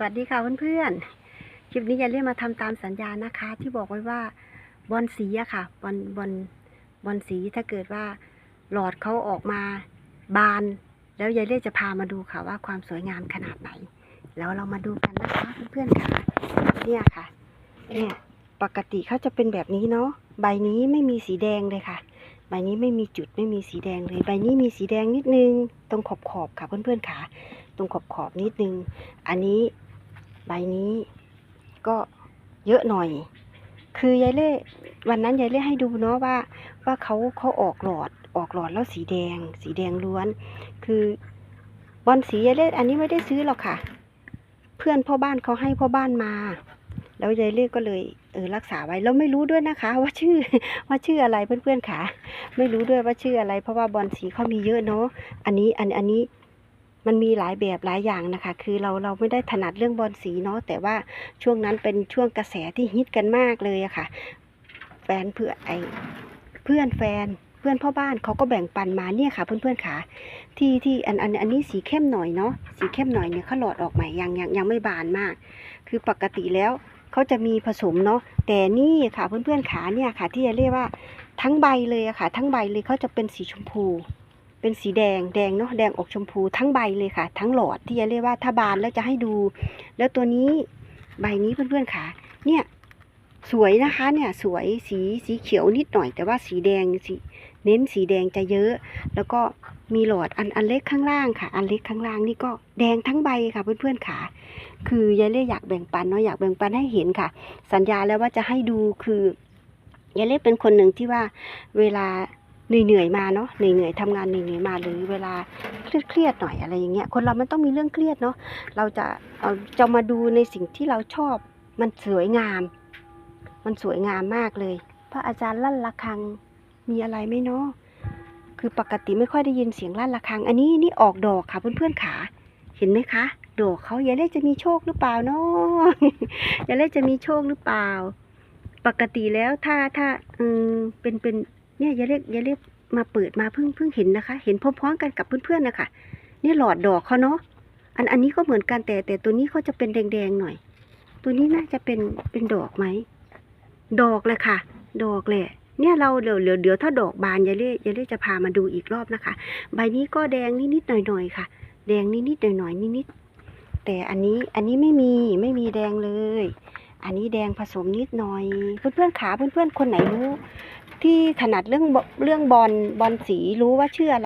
สวัสดีค่ะเพื่อนๆ คลิปนี้ย่าเรียกมาทำตามสัญญานะคะ ที่บอกไว้ว่าบอลสีอะค่ะบอลบอลบอลสีถ้าเกิดว่าหลอดเขาออกมาบาน แล้วยายเรียกจะพามาดูค่ะว่าความสวยงามขนาดไหน แล้วเรามาดูกันนะคะเพื่อนๆค่ะเนี่ยค่ะเนี่ยปกติเขาจะเป็นแบบนี้เนาะใบนี้ไม่มีสีแดงเลยค่ะ ใบนี้ไม่มีจุดไม่มีสีแดงเลย ใบนี้มีสีแดงนิดนึง ตรงขอบขอบค่ะเพื่อนๆค่ะ ตรงขอบขอบนิดนึง อันนี้ ใบนี้ก็เยอะหน่อย คือยายเล่วันนั้นยายเล่ให้ดูเนาะว่า ว่าเขาเขาออกหลอดออกหลอดแล้วสีแดง สีแดงล้วน คือบอลสียายเล่อันนี้ไม่ได้ซื้อหรอกค่ะ เพื่อนพ่อบ้านเขาให้พ่อบ้านมา แล้วยายเล่ก็เลยเออรักษาไว้แล้วไม่รู้ด้วยนะคะ ว่าชื่อว่าชื่ออะไรเพื่อนๆค่ะ ไม่รู้ด้วยว่าชื่ออะไร เพราะว่าบอลสีเขามีเยอะเนาะอันนี้อันอันนี้ มันมีหลายแบบหลายอย่างนะคะ คือเราเราไม่ได้ถนัดเรื่องบอลสีเนาะแต่ว่าช่วงนั้นเป็นช่วงกระแสที่ฮิตกันมากเลยอะค่ะ แฟนเพื่อไอเพื่อนแฟนเพื่อนพ่อบ้านเขาก็แบ่งปันมาเนี่ยค่ะ เพื่อนๆค่ะ ที่ที่อันอันอันนี้สีเข้มหน่อยเนาะสีเข้มหน่อยเนี่ยเขาหลอดออกใหม่ยังยังยังไม่บานมาก คือปกติแล้วเขาจะมีผสมเนาะแต่นี่ค่ะเพื่อนๆขาเนี่ยค่ะ ที่จะเรียกว่าทั้งใบเลยอะค่ะ ทั้งใบเลยเขาจะเป็นสีชมพู เป็นสีแดงแดงเนาะแดงออกชมพูทั้งใบเลยค่ะ ทั้งหลอดที่จะเรียกว่าถ้าบานแล้วจะให้ดู แล้วตัวนี้ใบนี้เพื่อนๆค่ะ เนี่ยสวยนะคะเนี่ยสวยสีสีเขียวนิดหน่อย แต่ว่าสีแดงสีเน้นสีแดงจะเยอะ แล้วก็มีหลอดอันอันเล็กข้างล่างค่ะ อันเล็กข้างล่างนี่ก็แดงทั้งใบค่ะเพื่อนๆค่ะ คือยายเล่อยากแบ่งปันเนาะอยากแบ่งปันให้เห็นค่ะ สัญญาแล้วว่าจะให้ดูคือยายเล่เป็นคนหนึ่งที่ว่าเวลา เหนื่อยๆมาเนาะเหนื่อยๆทำงานเหนื่อยๆมาหรือเวลาเครียดๆหน่อยอะไรอย่างเงี้ยคนเรามันต้องมีเรื่องเครียดเนาะเราจะเอาจะมาดูในสิ่งที่เราชอบ มันสวยงาม มันสวยงามมากเลย พระอาจารย์ลั่นระฆังมีอะไรไหมเนาะคือปกติไม่ค่อยได้ยินเสียงลั่นระฆัง อันนี้นี่ออกดอกค่ะเพื่อนๆขาเห็นไหมคะดอกเขายายเล่จะมีโชคหรือเปล่าเนาะยายเล่จะมีโชคหรือเปล่า ปกติแล้วถ้าถ้าอืมเป็นเป็น เนี่ยอย่าเรียกอย่าเรียกมาเปิดมาเพิ่งเพิ่งเห็นนะคะ เห็นพร้อมๆกันกับเพื่อนๆนะคะนี่หลอดดอกเขาเนาะอันอันนี้ก็เหมือนกันแต่แต่ตัวนี้เขาจะเป็นแดงๆหน่อย ตัวนี้น่าจะเป็นเป็นดอกไหมดอกเลยค่ะ ดอกแหละเนี่ยเราเดี๋ยวเดี๋ยวเดี๋ยวถ้าดอกบานยายเล่ยายเล่จะพามาดูอีกรอบนะคะ ใบนี้ก็แดงนิดๆหน่อยๆค่ะ แดงนิดๆหน่อยๆนิดๆแต่อันนี้อันนี้ไม่มีไม่มีแดงเลย อันนี้แดงผสมนิดหน่อย เพื่อนๆขาเพื่อนๆคนไหนรู้ ที่ถนัดเรื่องเรื่องบอลบอลสีรู้ว่าชื่ออะไร